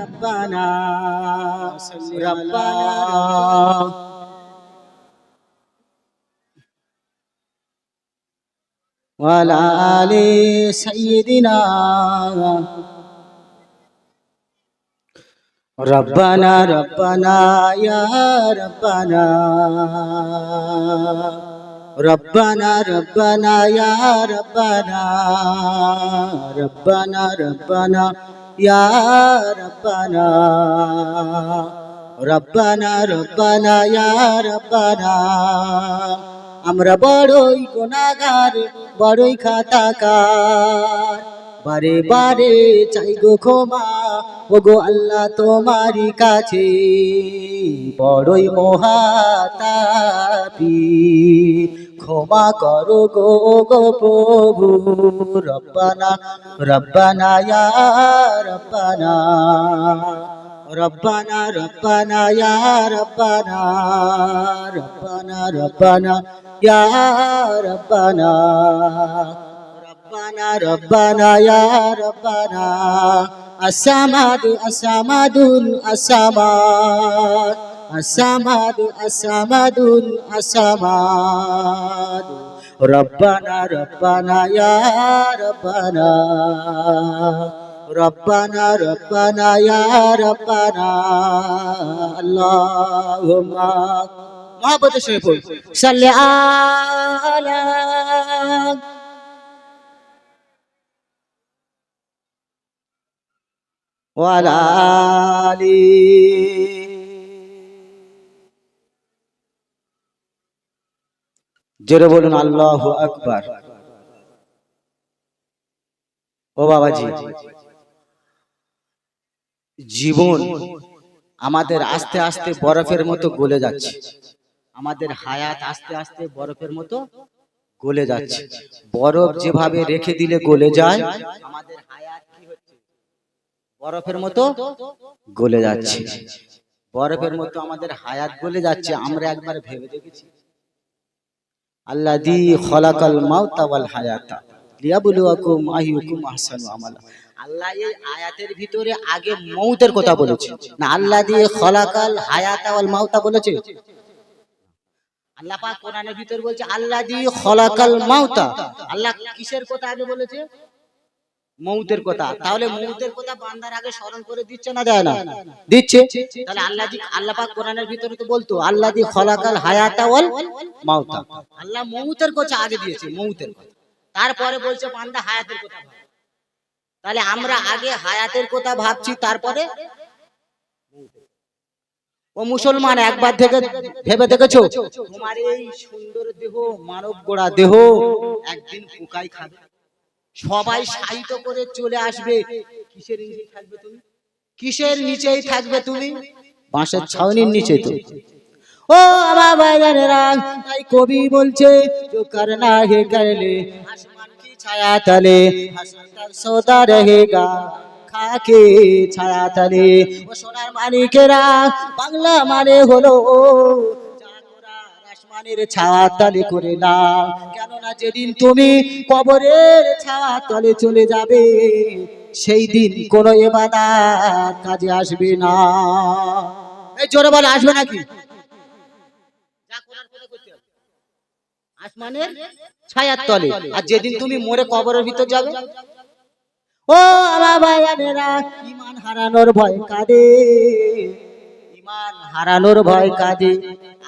ربنا ربنا وعلى آل سيدنا ربنا ربنا يا ربنا ربنا ربنا يا ربنا ربنا ربنا يا ربنا ربنا ربنا يا ربنا আমরা বড়ই গুণাগার বড়ই খাতাকার বারে বারে চাই গো ক্ষমা ও গো আল্লাহ তোমারই কাছে বড়ই মহাতাপি ক্ষমা করো গো গো প্রভু রব্বানা রব্বানা ইয়া রব্বানা ربنا ربنا يا ربنا ربنا ربنا يا ربنا ربنا ربنا يا ربنا السماد السماد আসামাদু আসামাদুল আসামাদু। রব্বানা রব্বানা, ইয়া রব্বানা। রব্বানা রব্বানা, ইয়া রব্বানা। আল্লাহুম্মা। মহব্বতের সঙ্গে পড়ুন। সাল্লি আলা ওয়ালা আলী জোরে বলুন, আল্লাহু আকবার ও বাবাজি, জীবন আমাদের আস্তে আস্তে বরফের মতো গলে যাচ্ছে। আমাদের হায়াত আস্তে আস্তে বরফের মতো গলে যাচ্ছে। বরফ যেভাবে রেখে দিলে গলে যায়, আমাদের হায়াত কি হচ্ছে? বরফের মতো গলে যাচ্ছে। বরফের মতো আমাদের হায়াত গলে যাচ্ছে, আমরা একবার ভেবে দেখেছি। আল্লাহ দি খলাকাল মাউতা ওয়াল হায়াতা লিয়াবুলুয়াকুম আইয়ুকুম আহসানু আমালা। আল্লাহ এই আয়াতের ভিতরে আগে মৌতের কথা বলেছে। না আল্লাহ দিয়ে খলাকাল হায়াতা ওয়াল মাউতা বলেছে। আল্লাহ পাক কোরআনের ভিতর বলছে আল্লাহ দিয়ে খলাকাল মাউতা। আল্লাহ কিসের কথা আগে বলেছে? মৌতের কথা। তাহলে মৌতের কথা বান্দার আগে স্মরণ করে দিচ্ছে না দেয় না? দিচ্ছে? তাহলে আল্লাহ জি আল্লাহ পাক কোরআনের ভিতরে তো বলতো আল্লাহ দি খলাকাল হায়াতা ওয়াল মাউতা। আল্লাহ মৌতের কথা আগে দিয়েছে মৌতের কথা। তারপরে বলছে বান্দা হায়াতের কথা তাহলে আমরা আগে হায়াতের কথা ভাবছি তারপরে ও মুসলমান একবার থেকে ভেবে দেখেছ? তোমার এই সুন্দর দেহ মানব গোড়া দেহ একদিন পোকাই খাবে। সবাই সাহিত্য করে চলে আসবে। কিসের নিচেই থাকবে তুমি? কিসের নিচেই থাকবে তুমি? বাঁশের ছাউনির নিচে তো। ও আমার ভাইজানেরা তাই কবি বলছে তো না হে গেলে ছায়া তালে হাসন রে গা খাকে ছায়া তালে। ও সোনার মালিকেরা বাংলা মানে হলো আসমানের ছায়া তলে করে না। কেননা যেদিন তুমি কবরের ছায়া তলে চলে যাবে, সেই দিন কোনো এবাদাত কাজে আসবে না। এই জোরে বলে, আসবে নাকি। আসমানের ছায়ার তলে আর যেদিন তুমি মরে কবরের ভিতর যাবে, ও আমার ভাইয়ানেরা ইমান হারানোর ভয় কাঁদে ইমান হারানোর ভয় কাঁদে।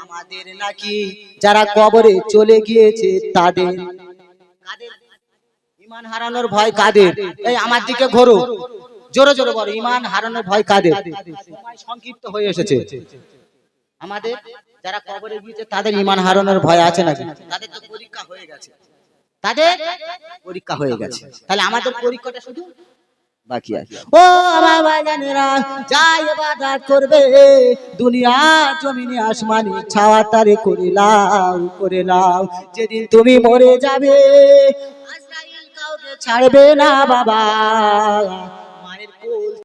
আমাদের নাকি যারা কবরে চলে গিয়েছে, তাদের ইমান হারানোর ভয় কাদের এই আমার দিকে ঘোরো। জোরে জোরে বলো, ইমান হারানোর ভয় সময় সংক্ষিপ্ত হয়ে এসেছে। আমাদের যারা কবরে গিয়েছে, তাদের ইমান হারানোর ভয় আছে নাকি? তাদের তো পরীক্ষা হয়ে গেছে। তাদের পরীক্ষা হয়ে গেছে। তাহলে আমাদের পরীক্ষাটা শুধু বাকি আছে। ও বাবা জানেরা যাই ইবাদত করবে দুনিয়া জমিনে আসমানি ছাওয়া তারে করে লাও করে লাও যেদিন তুমি মরে যাবে আজরাইল কাউকে ছাড়বে না বাবা।